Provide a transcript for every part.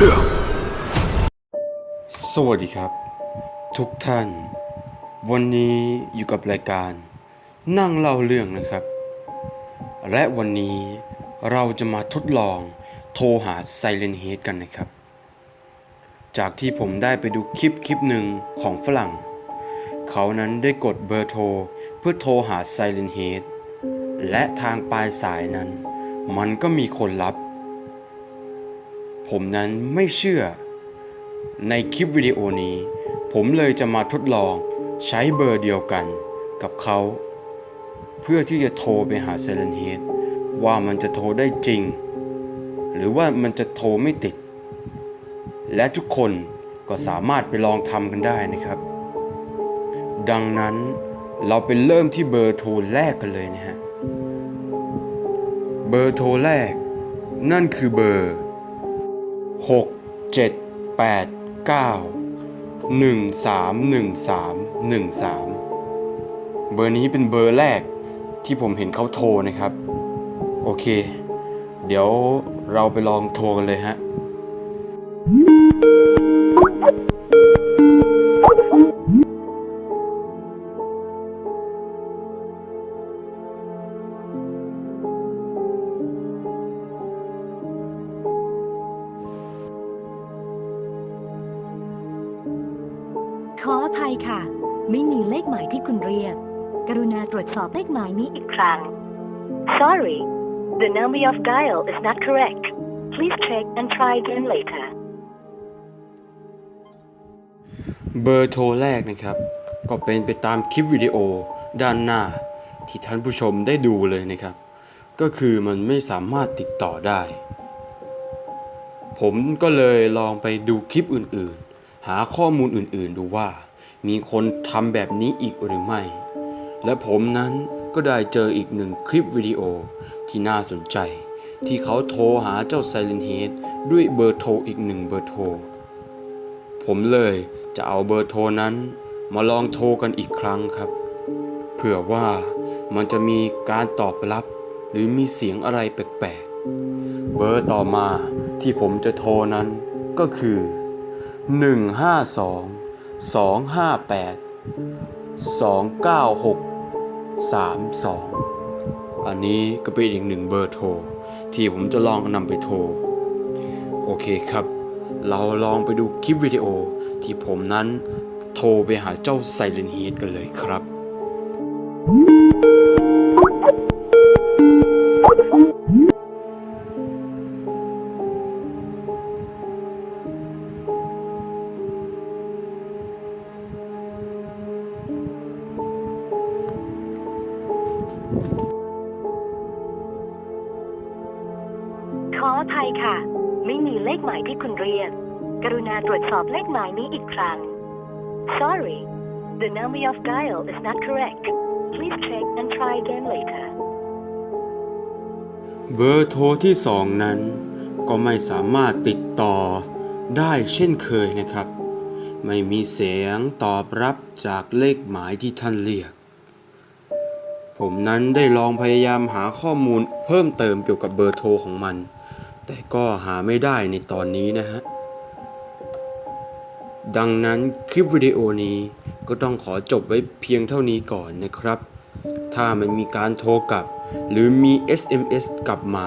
เรื่อง สวัสดีครับ ทุกท่าน วันนี้อยู่กับรายการนั่งเล่าเรื่องนะครับ และวันนี้เราจะมาทดลองโทรหา Silent Head กันนะครับ จากที่ผมได้ไปดูคลิปคลิปหนึ่งของฝรั่ง เขานั้นได้กดเบอร์โทรเพื่อโทรหา Silent Head และทางปลายสายนั้น มันก็มีคนรับ ผมนั้นไม่เชื่อ ในคลิปวิดีโอนี้ ผมเลยจะมาทดลองใช้เบอร์เดียวกันกับเขา เพื่อที่จะโทรไปหาเซเลนเฮดว่ามันจะโทรได้จริง หรือว่ามันจะโทรไม่ติด และทุกคนก็สามารถไปลองทำกันได้นะครับ ดังนั้นเราไปเริ่มที่เบอร์โทรแรกกันเลยนะฮะ เบอร์โทรแรก นั่นคือเบอร์ 6 7 8 9 1 3 1 3 1 3 เบอร์นี้เป็นเบอร์แรกที่ผมเห็นเขาโทรนะครับ โอเค เดี๋ยวเราไปลองโทรกันเลยฮะ ออภัยค่ะ ไม่มีเลขหมายที่คุณเรียก กรุณาตรวจสอบเลขหมายนี้อีกครั้ง Sorry the number of dial is not correct please check and try again later เบอร์โทรแรกนะครับ ก็เป็นไปตามคลิปวิดีโอด้านหน้า ที่ท่านผู้ชมได้ดูเลยนะครับ ก็คือมันไม่สามารถติดต่อได้ ผมก็เลยลองไปดูคลิปอื่นๆ หาข้อมูลอื่นๆ ดูว่า มีคนทำแบบนี้อีกหรือไม่ และผมนั้นก็ได้เจออีกหนึ่งคลิปวิดีโอที่น่าสนใจ ที่เขาโทรหาเจ้า Silent Head ด้วยเบอร์โทรอีกหนึ่งเบอร์โทร ผมเลยจะเอาเบอร์โทรนั้นมาลองโทรกันอีกครั้งครับ เผื่อว่ามันจะมีการตอบรับ หรือมีเสียงอะไรแปลกๆ เบอร์ต่อมาที่ผมจะโทรนั้นก็คือ 152 258 296 32อันนี้ก็เป็นอีกหนึ่งเบอร์โทร ที่ผมจะลองนำไปโทร โอเคครับ เราลองไปดูคลิปวิดีโอที่ผมนั้นโทรไปหาเจ้าไซเลน h ฮดกันเลยครับข หมายที่คุณเรียก กรุณาตรวจสอบเลขหมายนี้อีกครั้ง Sorry the number of dial is not correct please check and try again later เบอร์โทรที่สองนั้น ก็ไม่สามารถติดต่อได้เช่นเคยนะครับ ไม่มีเสียงตอบรับจากเลขหมายที่ท่านเรียก ผมนั้นได้ลองพยายามหาข้อมูลเพิ่มเติมเกี่ยวกับเบอร์โทรของมัน แต่ก็หาไม่ได้ในตอนนี้นะฮะ ดังนั้นคลิปวิดีโอนี้ก็ต้องขอจบไว้เพียงเท่านี้ก่อนนะครับ ถ้ามันมีการโทรกลับ หรือมี SMS กลับมา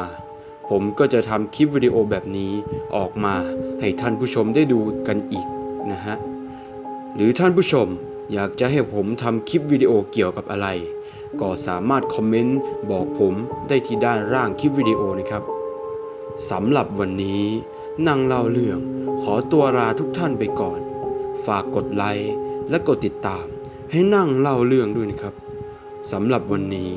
ผมก็จะทำคลิปวิดีโอแบบนี้ออกมาให้ท่านผู้ชมได้ดูกันอีกนะฮะ หรือท่านผู้ชมอยากจะให้ผมทำคลิปวิดีโอเกี่ยวกับอะไร ก็สามารถคอมเมนต์บอกผมได้ที่ด้านล่างคลิปวิดีโอนะครับ สำหรับวันนี้นางเล่าเรื่องขอตัวลาทุกท่านไปก่อน ฝากกดไลค์และกดติดตามให้นั่งเล่าเรื่องด้วยนะครับสำหรับวันนี้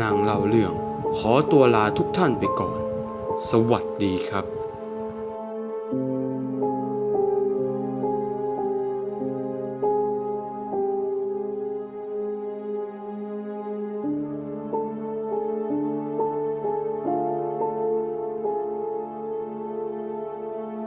นางเล่าเรื่องขอตัวลาทุกท่านไปก่อน สวัสดีครับ